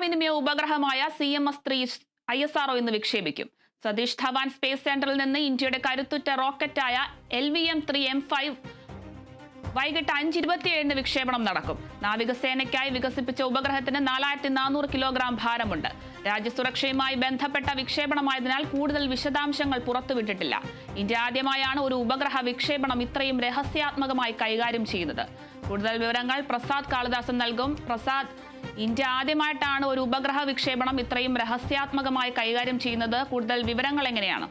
വാർത്താവിനിമയ ഉപഗ്രഹമായ C M S three I S RO ഇന്ന് വിക്ഷേപിക്കും. സതീഷ് ധവാൻ സ്പേസ് സെന്ററിൽ നിന്ന് ഇന്ത്യയുടെ കരുത്തുറ്റ റോക്കറ്റായ L V M three M five വൈകിട്ട് അഞ്ച് ഇരുപത്തിയേഴിന് വിക്ഷേപണം നടക്കും. നാവികസേനയ്ക്കായി വികസിപ്പിച്ച ഉപഗ്രഹത്തിന് നാലായിരത്തി നാനൂറ് കിലോഗ്രാം ഭാരമുണ്ട്. രാജ്യസുരക്ഷയുമായി ബന്ധപ്പെട്ട വിക്ഷേപണമായതിനാൽ കൂടുതൽ വിശദാംശങ്ങൾ പുറത്തുവിട്ടിട്ടില്ല. ഇന്ത്യ ആദ്യമായാണ് ഒരു ഉപഗ്രഹ വിക്ഷേപണം ഇത്രയും രഹസ്യാത്മകമായി കൈകാര്യം ചെയ്യുന്നത്. കൂടുതൽ വിവരങ്ങൾ പ്രസാദ് കാളിദാസൻ നൽകും. പ്രസാദ് ഇന്ത്യ ആദ്യമായിട്ടാണ് ഒരു ഉപഗ്രഹ വിക്ഷേപണം ഇത്രയും രഹസ്യാത്മകമായി കൈകാര്യം ചെയ്യുന്നത്. കൂടുതൽ വിവരങ്ങൾ എങ്ങനെയാണ്?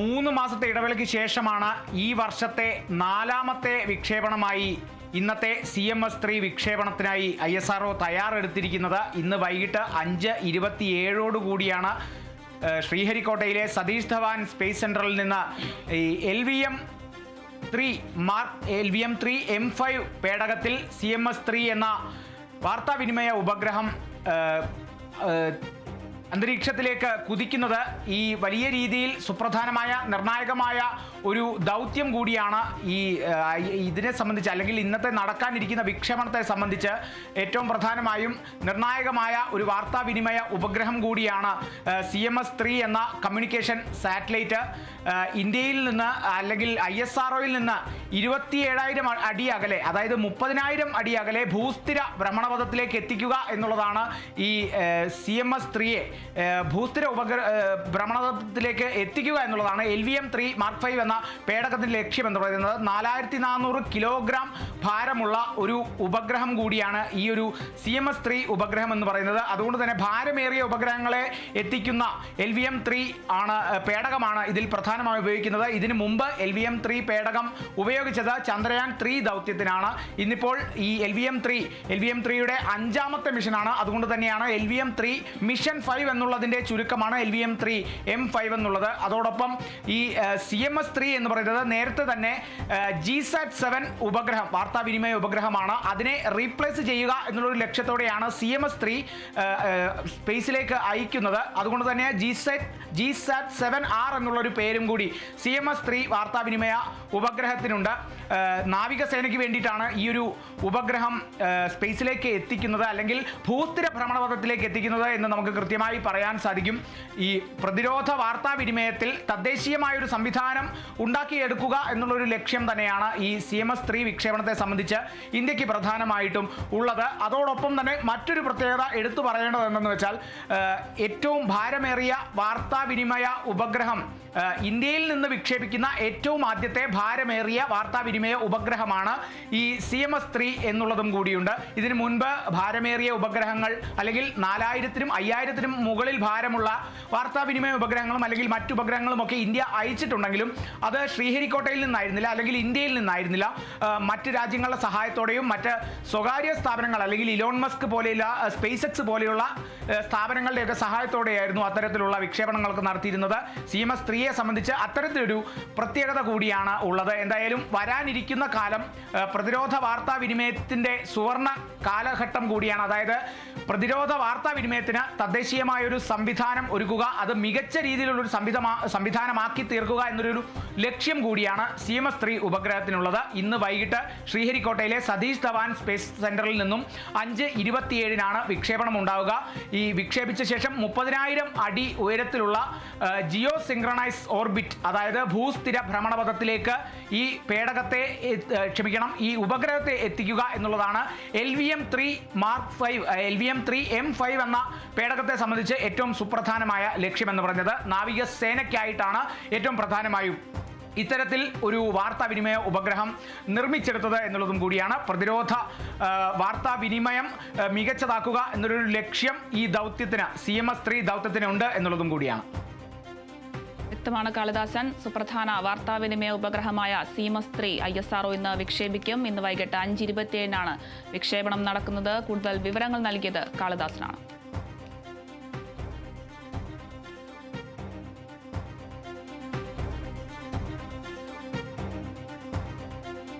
മൂന്ന് മാസത്തെ ഇടവേളയ്ക്ക് ശേഷമാണ് ഈ വർഷത്തെ നാലാമത്തെ വിക്ഷേപണമായി ഇന്നത്തെ സി എം എസ് ത്രീ വിക്ഷേപണത്തിനായി ഐ എസ് ആർ തയ്യാറെടുത്തിരിക്കുന്നത്. ഇന്ന് വൈകിട്ട് അഞ്ച് ഇരുപത്തിയേഴോടുകൂടിയാണ് ശ്രീഹരിക്കോട്ടയിലെ സതീഷ് ധവാൻ സ്പേസ് സെന്ററിൽ നിന്ന് ഈ L V M three mark L V M three M five പേടകത്തിൽ C M S three എന്ന വാർത്താവിനിമയ ഉപഗ്രഹം അന്തരീക്ഷത്തിലേക്ക് കുതിക്കുന്നത് ഈ വലിയ രീതിയിൽ സുപ്രധാനമായ നിർണായകമായ ഒരു ദൗത്യം കൂടിയാണ് ഈ ഇതിനെ സംബന്ധിച്ച് അല്ലെങ്കിൽ ഇന്നത്തെ നടക്കാനിരിക്കുന്ന വിക്ഷേപണത്തെ സംബന്ധിച്ച് ഏറ്റവും പ്രധാനമായും നിർണായകമായ ഒരു വാർത്താവിനിമയ ഉപഗ്രഹം കൂടിയാണ് സി എം എസ് ത്രീ എന്ന കമ്മ്യൂണിക്കേഷൻ സാറ്റലൈറ്റ്. ഇന്ത്യയിൽ നിന്ന് അല്ലെങ്കിൽ ഐ എസ് ആർ നിന്ന് ഇരുപത്തിയേഴായിരം അടി അകലെ അതായത് മുപ്പതിനായിരം അടി അകലെ ഭൂസ്ഥിര ഭ്രമണപഥത്തിലേക്ക് എത്തിക്കുക എന്നുള്ളതാണ് ഈ സി എം എസ് ത്രീയെ ഭൂസ്ഥിര ഉപഗ്ര ഭ്രമണത്തിലേക്ക് എത്തിക്കുക എന്നുള്ളതാണ് L V M three mark five എന്ന പേടകത്തിന്റെ ലക്ഷ്യം എന്ന് പറയുന്നത്. നാലായിരത്തി നാനൂറ് കിലോഗ്രാം ഭാരമുള്ള ഒരു ഉപഗ്രഹം കൂടിയാണ് ഈ ഒരു സി എം എസ് ത്രീ ഉപഗ്രഹം എന്ന് പറയുന്നത്. അതുകൊണ്ട് തന്നെ ഭാരമേറിയ ഉപഗ്രഹങ്ങളെ എത്തിക്കുന്ന എൽ വി എം ത്രീ ആണ് പേടകമാണ് ഇതിൽ പ്രധാനമായി ഉപയോഗിക്കുന്നത്. ഇതിനു മുമ്പ് എൽ വി എം ത്രീ പേടകം ഉപയോഗിച്ചത് ചന്ദ്രയാൻ ത്രീ ദൗത്യത്തിനാണ്. ഇന്നിപ്പോൾ ഈ L V M three L V M ത്രീയുടെ അഞ്ചാമത്തെ മിഷനാണ് അതുകൊണ്ട് തന്നെയാണ് L V M three mission five എന്നുള്ളതിന്റെ ചുരുക്കമാണ് L V M three M five എന്നുള്ളത്. അതോടൊപ്പം ഈ സി എം എസ് ത്രീ എന്ന് പറയുന്നത് നേരത്തെ തന്നെ ജി സാറ്റ് സെവൻ ഉപഗ്രഹം വാർത്താവിനിമയ ഉപഗ്രഹമാണ്. അതിനെ റീപ്ലേസ് ചെയ്യുക എന്നുള്ളൊരു ലക്ഷ്യത്തോടെയാണ് സി എം എസ് ത്രീ സ്പേസിലേക്ക് അയക്കുന്നത്. അതുകൊണ്ട് തന്നെ G sat G sat seven R എന്നുള്ളൊരു പേരും കൂടി സി എം എസ് ത്രീ വാർത്താവിനിമയ ഉപഗ്രഹത്തിനുണ്ട്. നാവികസേനയ്ക്ക് വേണ്ടിയിട്ടാണ് ഈ ഒരു ഉപഗ്രഹം സ്പേസിലേക്ക് എത്തിക്കുന്നത് അല്ലെങ്കിൽ ഭൂസ്ഥിര ഭ്രമണപഥത്തിലേക്ക് എത്തിക്കുന്നത് എന്ന് നമുക്ക് കൃത്യമായി പറയാൻ സാധിക്കും. ഈ പ്രതിരോധ വാർത്താവിനിമയത്തിൽ തദ്ദേശീയമായ ഒരു സംവിധാനം ഉണ്ടാക്കിയെടുക്കുക എന്നുള്ളൊരു ലക്ഷ്യം തന്നെയാണ് ഈ സി എം എസ് ത്രീ വിക്ഷേപണത്തെ സംബന്ധിച്ച് ഇന്ത്യയ്ക്ക് പ്രധാനമായിട്ടും ഉള്ളത്. അതോടൊപ്പം തന്നെ മറ്റൊരു പ്രത്യേകത എടുത്തു പറയേണ്ടത് എന്തെന്ന് വെച്ചാൽ ഏറ്റവും ഭാരമേറിയ വാർത്താവിനിമയ ഉപഗ്രഹം ഇന്ത്യയിൽ നിന്ന് വിക്ഷേപിക്കുന്ന ഏറ്റവും ആദ്യത്തെ ഭാരമേറിയ വാർത്താവിനിമയ ഉപഗ്രഹമാണ് ഈ സി എം എസ് ത്രീ എന്നുള്ളതും കൂടിയുണ്ട്. ഇതിനു മുൻപ് ഭാരമേറിയ ഉപഗ്രഹങ്ങൾ അല്ലെങ്കിൽ നാലായിരത്തിനും അയ്യായിരത്തിനും മുകളിൽ ഭാരമുള്ള വാർത്താവിനിമയ ഉപഗ്രഹങ്ങളും അല്ലെങ്കിൽ മറ്റു ഉപഗ്രഹങ്ങളും ഒക്കെ ഇന്ത്യ അയച്ചിട്ടുണ്ടെങ്കിലും അത് ശ്രീഹരിക്കോട്ടയിൽ നിന്നായിരുന്നില്ല അല്ലെങ്കിൽ ഇന്ത്യയിൽ നിന്നായിരുന്നില്ല. മറ്റു രാജ്യങ്ങളുടെ സഹായത്തോടെയും മറ്റ് സ്വകാര്യ സ്ഥാപനങ്ങൾ അല്ലെങ്കിൽ ഇലോൺ മസ്ക് പോലെയുള്ള സ്പേസ് എക്സ് പോലെയുള്ള സ്ഥാപനങ്ങളുടെയൊക്കെ സഹായത്തോടെയായിരുന്നു അത്തരത്തിലുള്ള വിക്ഷേപണങ്ങൾക്ക് നടത്തിയിരുന്നത്. സി എം എസ് ത്രീയെ സംബന്ധിച്ച് അത്തരത്തിലൊരു പ്രത്യേകത കൂടിയാണ് ഉള്ളത്. എന്തായാലും വരാനിരിക്കുന്ന കാലം പ്രതിരോധ വാർത്താവിനിമയത്തിന്റെ സുവർണ കാലഘട്ടം കൂടിയാണ്. അതായത് പ്രതിരോധ വാർത്താവിനിമയത്തിന് തദ്ദേശീയമായ ഒരു സംവിധാനം ഒരുക്കുക അത് മികച്ച രീതിയിലുള്ള ഒരു സംവിധമാ സംവിധാനമാക്കി തീർക്കുക എന്നൊരു ലക്ഷ്യം കൂടിയാണ് സി എം എസ് ത്രീ ഉപഗ്രഹത്തിനുള്ളത്. ഇന്ന് വൈകിട്ട് ശ്രീഹരിക്കോട്ടയിലെ സതീഷ് ധവാൻ സ്പേസ് സെന്ററിൽ നിന്നും അഞ്ച് ഇരുപത്തിയേഴിനാണ് വിക്ഷേപണം ഉണ്ടാവുക. ഈ വിക്ഷേപിച്ച ശേഷം മുപ്പതിനായിരം അടി ഉയരത്തിലുള്ള ജിയോ സിംഗ്രണൈസ് ഓർബിറ്റ് അതായത് ഭൂസ്ഥിര ഭ്രമണപഥത്തിലേക്ക് ഈ പേടകത്തെ ക്ഷമിക്കണം ഈ ഉപഗ്രഹത്തെ എത്തിക്കുക എന്നുള്ളതാണ് L V M three mark five L V M three M five എന്ന പേടകത്തെ സംബന്ധിച്ച് ഏറ്റവും സുപ്രധാനമായ ലക്ഷ്യമെന്ന് പറഞ്ഞത് നാവികസേനയ്ക്കായിട്ടാണ് ഏറ്റവും പ്രധാനമായും ഇത്തരത്തിൽ ഒരു വാർത്താവിനിമയ ഉപഗ്രഹം നിർമ്മിച്ചെടുത്തത് എന്നുള്ളതും കൂടിയാണ്. പ്രതിരോധ വാർത്താവിനിമയം മികച്ചതാക്കുക എന്നൊരു ലക്ഷ്യം ഈ ദൗത്യത്തിന് സി എം എസ് ത്രീ ദൗത്യത്തിനുണ്ട് എന്നുള്ളതും കൂടിയാണ്. വ്യക്തമാണ് കാളിദാസൻ. സുപ്രധാന വാർത്താവിനിമയ ഉപഗ്രഹമായ CMS three I S RO ഇന്ന് വിക്ഷേപിക്കും. ഇന്ന് വൈകിട്ട് അഞ്ച് ഇരുപത്തിയേഴിനാണ് വിക്ഷേപണം നടക്കുന്നത്. കൂടുതൽ വിവരങ്ങൾ നൽകിയത് കാളിദാസനാണ്.